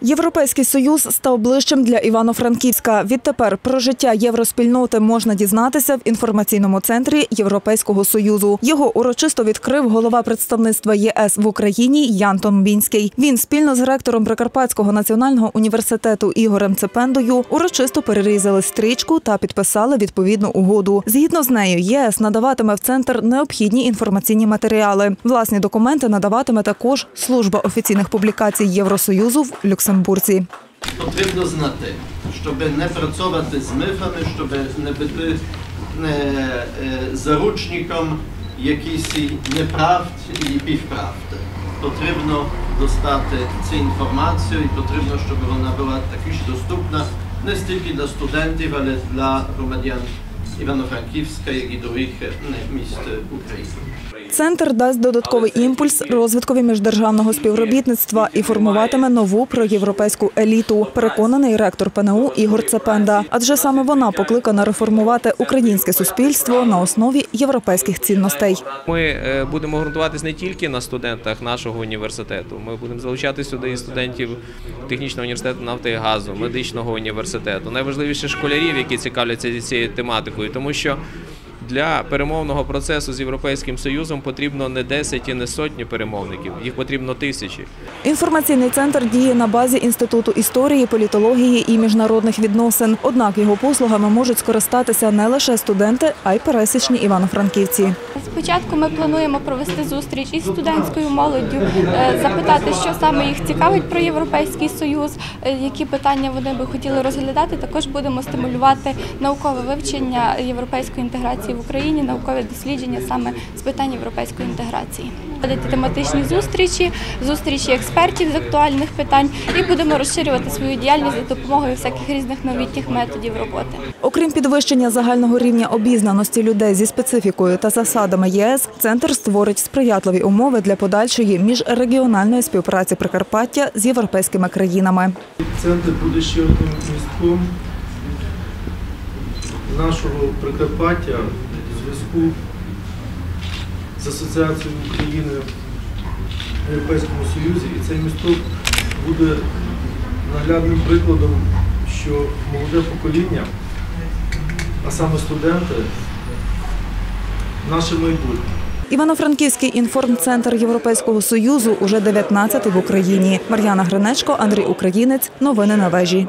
Європейський союз став ближчим для Івано-Франківська. Відтепер про життя євроспільноти можна дізнатися в інформаційному центрі Європейського союзу. Його урочисто відкрив голова представництва ЄС в Україні Ян Томбінський. Він спільно з ректором Прикарпатського національного університету Ігорем Цепендою урочисто перерізали стрічку та підписали відповідну угоду. Згідно з нею, єС надаватиме в центр необхідні інформаційні матеріали. Власні документи надаватиме також служба офіційних публікацій Євросоюзу в Люксембурзі. Потрібно знати, щоб не працювати з мифами, щоб не бути не, е, заручником якихось неправд і півправди. Потрібно достати цю інформацію і потрібно, щоб вона була також доступна не стільки для студентів, але для громадян Івано-Франківська, як і других е, міст України. Центр дасть додатковий імпульс розвиткові міждержавного співробітництва і формуватиме нову проєвропейську еліту. Переконаний ректор ПНУ Ігор Цепенда. Адже саме вона покликана реформувати українське суспільство на основі європейських цінностей. Ми е, будемо ґрунтуватись не тільки на студентах нашого університету. Ми будемо залучати сюди і студентів технічного університету нафти і газу, медичного університету. Найважливіше школярів, які цікавляться цією тематикою, тому що. Для перемовного процесу з європейським союзом потрібно не 10 і не сотні перемовників, їх потрібно тисячі. Інформаційний центр діє на базі Інституту історії, політології і міжнародних відносин. Однак його послугами можуть скористатися не лише студенти, а й пересічні івано-франківці. Спочатку ми плануємо провести зустріч із студентською молоддю, е, запитати, що саме їх цікавить про європейський союз, е, які питання вони би хотіли розглядати. Також будемо стимулювати наукове вивчення європейської інтеграції в Україні, наукові дослідження саме з питань європейської інтеграції. Проводити тематичні зустрічі, зустрічі експертів з актуальних питань, і будемо розширювати свою діяльність за допомогою всяких різних новітніх методів роботи. Окрім підвищення загального рівня обізнаності людей зі специфікою та засадами ЄС, центр створить сприятливі умови для подальшої міжрегіональної співпраці Прикарпаття з європейськими країнами. Центр буде ще одним містком нашого Прикарпаття у зв'язку з Асоціацією України в Європейському Союзі. І цей місток буде наглядним прикладом, що молоде покоління, а саме студенти, наше майбутнє. Івано-Франківський інформцентр Європейського союзу уже 19-й в Україні. Мар'яна Гринечко, Андрій Українець. Новини на вежі.